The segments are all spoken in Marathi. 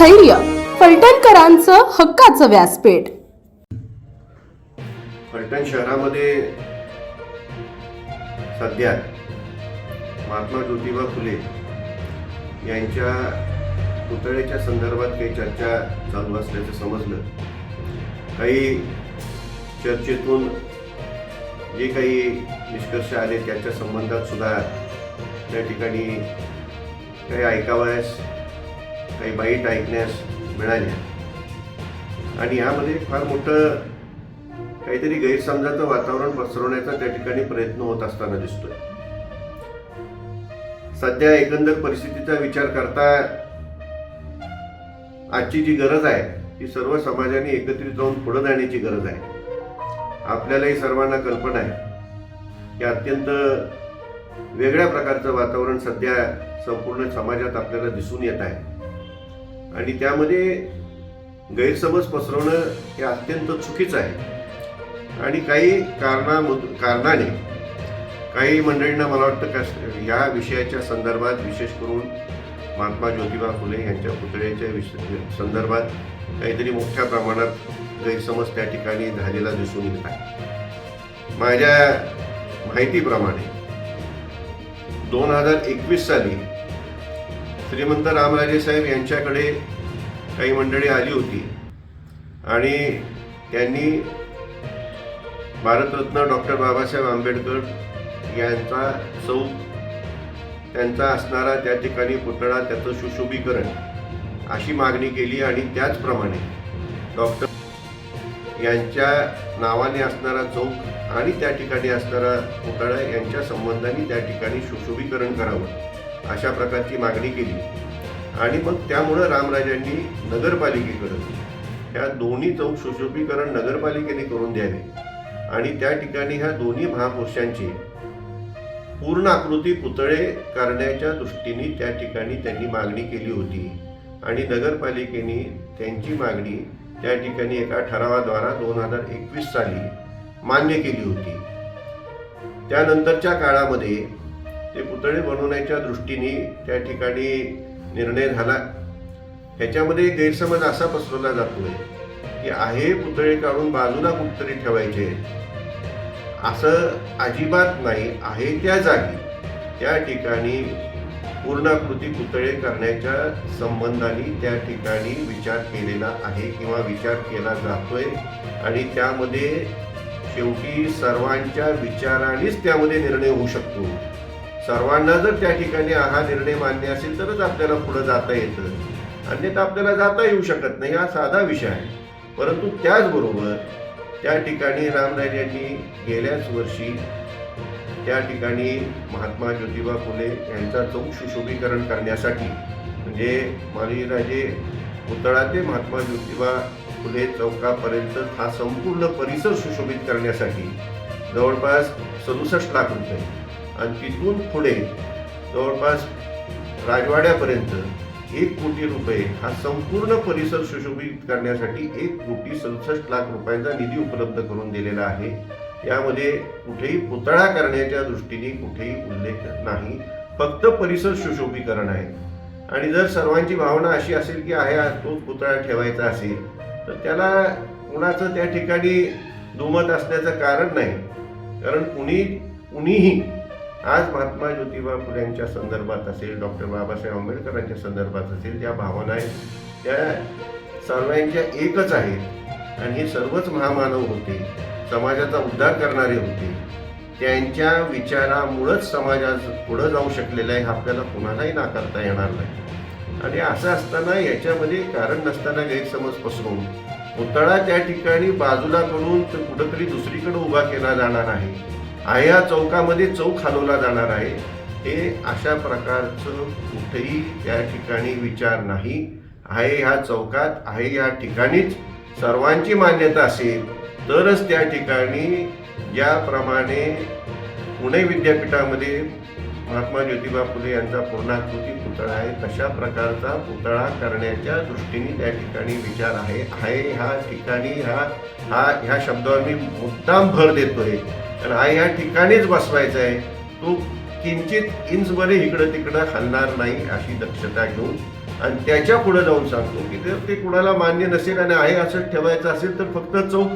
स्थैर्य फलटणकरांचं हक्काचं व्यासपीठ. फलटण शहरामध्ये सध्या महात्मा ज्योतिबा फुले यांच्या पुतळ्याच्या संदर्भात काही चर्चा चालू असल्याचं समजलं. काही चर्चेतून जे काही निष्कर्ष आले त्याच्या संबंधात सुद्धा त्या ठिकाणी काही ऐकावयास काही वाईट ऐकण्यास मिळाल्या आणि यामध्ये फार मोठं काहीतरी गैरसमजाचं वातावरण पसरवण्याचा त्या ठिकाणी प्रयत्न होत असताना दिसतोय. सध्या एकंदर परिस्थितीचा विचार करता आजची जी गरज आहे ती सर्व समाजाने एकत्रित जाऊन पुढे जाण्याची गरज आहे. आपल्यालाही सर्वांना कल्पना आहे की अत्यंत वेगळ्या प्रकारचं वातावरण सध्या संपूर्ण समाजात आपल्याला दिसून येत आहे. आणि त्यामध्ये गैरसमज पसरवणं हे अत्यंत चुकीचं आहे. आणि काही कारणामधून कारणाने काही मंडळींना मला वाटतं का या विषयाच्या संदर्भात विशेष करून महात्मा ज्योतिबा फुले यांच्या पुतळ्याच्या विषय संदर्भात काहीतरी मोठ्या प्रमाणात गैरसमज त्या ठिकाणी झालेला दिसून येत आहे. माझ्या माहितीप्रमाणे दोन हजार एकवीस साली श्रीमंत रामराजे साहेब यांच्याकडे काही मंडळी आली होती. आणि त्यांनी भारतरत्न डॉक्टर बाबासाहेब आंबेडकर यांचा सौ त्यांचा असणारा त्या ठिकाणी पुतळा त्याचं सुशोभीकरण अशी मागणी केली आणि त्याचप्रमाणे डॉक्टर यांच्या नावाने असणारा चौक आणि त्या ठिकाणी असणारा पुतळा यांच्या संबंधाने त्या ठिकाणी सुशोभीकरण करावं. अशा प्रकारची मागणी केली. आणि मग त्यामुळं रामराजांनी नगरपालिकेकडं ह्या दोन्ही चौक सुशोभीकरण नगरपालिकेने करून द्यावे. आणि त्या ठिकाणी ह्या दोन्ही महापुरुषांची पूर्ण आकृती पुतळे करण्याच्या दृष्टीने त्या ठिकाणी त्यांनी मागणी केली होती. आणि नगरपालिकेने त्यांची मागणी त्या ठिकाणी एका ठरावाद्वारा दोन हजार एकवीस साली मान्य केली होती. त्यानंतरच्या काळामध्ये ते पुतळे बनवण्याच्या दृष्टीने त्या ठिकाणी निर्णय झाला. ह्याच्यामध्ये गैरसमज असा पसरवला जातोय की आहे पुतळे काढून बाजूला कुठतरी ठेवायचे. असं अजिबात नाही आहे त्या जागी. त्या ठिकाणी पूर्णाकृती पुतळे करण्याच्या संबंधाने त्या ठिकाणी विचार केलेला आहे किंवा विचार केला जातोय आणि त्यामध्ये शेवटी सर्वांच्या विचारानेच त्यामध्ये निर्णय होऊ शकतो. सर्वांना जर त्या ठिकाणी हा निर्णय मान्य असेल तरच आपल्याला पुढे जाता येतं. अन्यथा आपल्याला जाता येऊ शकत नाही हा साधा विषय आहे. परंतु त्याचबरोबर त्या ठिकाणी रामराजांनी गेल्याच वर्षी त्या ठिकाणी महात्मा ज्योतिबा फुले यांचा चौक सुशोभीकरण करण्यासाठी म्हणजे मालीराजे पुतळा ते महात्मा ज्योतिबा फुले चौकापर्यंत हा संपूर्ण परिसर सुशोभित करण्यासाठी जवळपास सदुसष्ट लाख रुपये आणि तिथून पुढे जवळपास राजवाड्यापर्यंत एक कोटी रुपये हा संपूर्ण परिसर सुशोभित करण्यासाठी एक कोटी सदुसष्ट लाख रुपयांचा निधी उपलब्ध करून दिलेला आहे. यामध्ये कुठेही पुतळा करण्याच्या दृष्टीने कुठेही उल्लेख नाही. फक्त परिसर सुशोभीकरण आहे. आणि जर सर्वांची भावना अशी असेल की आहे हा तोच पुतळा ठेवायचा असेल तर त्याला कुणाचं त्या ठिकाणी दुमत असण्याचं कारण नाही. कारण कुणी कुणीही आज महात्मा ज्योतिबा फुल्यांच्या संदर्भात असेल डॉक्टर बाबासाहेब आंबेडकरांच्या संदर्भात असेल ज्या भावना आहेत त्या सर्वांच्या एकच आहेत. आणि हे सर्वच महामानव होते समाजाचा उद्धार करणारे होते. त्यांच्या विचारामुळंच समाजात पुढं जाऊ शकलेलं आहे हे आपल्याला कुणालाही नाकारता येणार नाही. आणि असं असताना याच्यामध्ये कारण नसताना गैरसमज पसरून पुतळा त्या ठिकाणी बाजूला करून कुठंतरी दुसरीकडे उभा केला जाणार आहे. आहे चौकामध्ये चौक हलवला जाणार आहे. हे अशा प्रकारचं कुठेही त्या ठिकाणी विचार नाही. आहे ह्या चौकात आहे या ठिकाणीच. सर्वांची मान्यता असेल तरच त्या ठिकाणी ज्याप्रमाणे पुणे विद्यापीठामध्ये महात्मा ज्योतिबा फुले यांचा पूर्णाकृती पुतळा आहे तशा प्रकारचा पुतळा करण्याच्या दृष्टीने त्या ठिकाणी विचार आहे. आहे ह्या ठिकाणी हा हा ह्या शब्दावर मी मुद्दाम भर देतोय. कारण हा ह्या ठिकाणीच बसवायचा आहे तो किंचित इंचमध्ये इकडं तिकडं हलणार नाही अशी दक्षता घेऊन आणि त्याच्या पुढे जाऊन सांगतो की जर ते कुणाला मान्य नसेल आणि आहे असंच ठेवायचं असेल तर फक्त चौक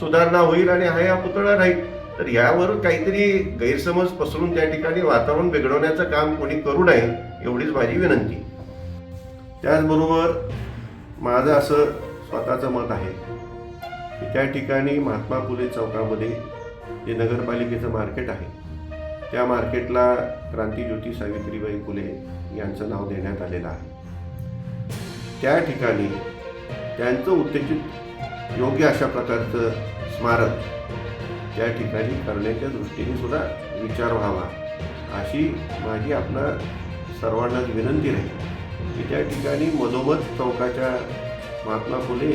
सुधारणा होईल आणि आहे हा पुतळा राहील. तर यावर काहीतरी गैरसमज पसरून त्या ठिकाणी वातावरण बिघडवण्याचं काम कोणी करू नये एवढीच माझी विनंती. त्याचबरोबर माझं असं स्वतःचं मत आहे की त्या ठिकाणी महात्मा फुले चौकामध्ये जे नगरपालिकेचं मार्केट आहे त्या मार्केटला क्रांतीज्योती सावित्रीबाई फुले यांचं नाव देण्यात आलेलं आहे. त्या ठिकाणी त्यांचं उत्तेजित योग्य अशा प्रकारचं स्मारक त्या ठिकाणी करण्याच्या दृष्टीने सुद्धा विचार व्हावा अशी माझी आपल्या सर्वांनाच विनंती राहील. की त्या ठिकाणी मधोमध चौकाच्या महात्मा फुले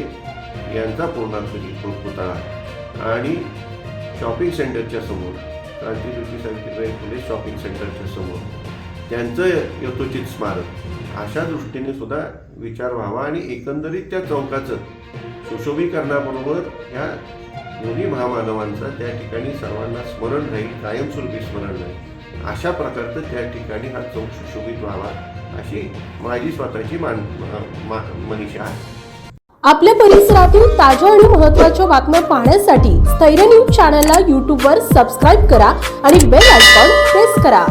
यांचा पूर्णाकृती पुतळा आणि शॉपिंग सेंटरच्या समोर क्रांतीज्योती सावित्रीबाई फुले शॉपिंग सेंटरच्या समोर त्यांचं यथोचित स्मारक. अशा दृष्टीने सुद्धा विचार व्हावा आणि एकंदरीत त्या चौकाचं सुशोभीकरणाबरोबर ह्या दोन्ही महामानवांचा त्या ठिकाणी सर्वांना स्मरण राहील कायमस्वरूपी स्मरण राहील. अशा प्रकारचं त्या ठिकाणी हा चौक सुशोभित व्हावा अशी माझी स्वतःची मान मा- मनीषा आहे. आपल्या परिसरातील ताज्या आणि महत्त्वाच्या बातम्या पाहण्यासाठी स्थैर्य न्यूज चॅनलला यूट्यूबवर सबस्क्राईब करा आणि बेल आयकॉन प्रेस करा.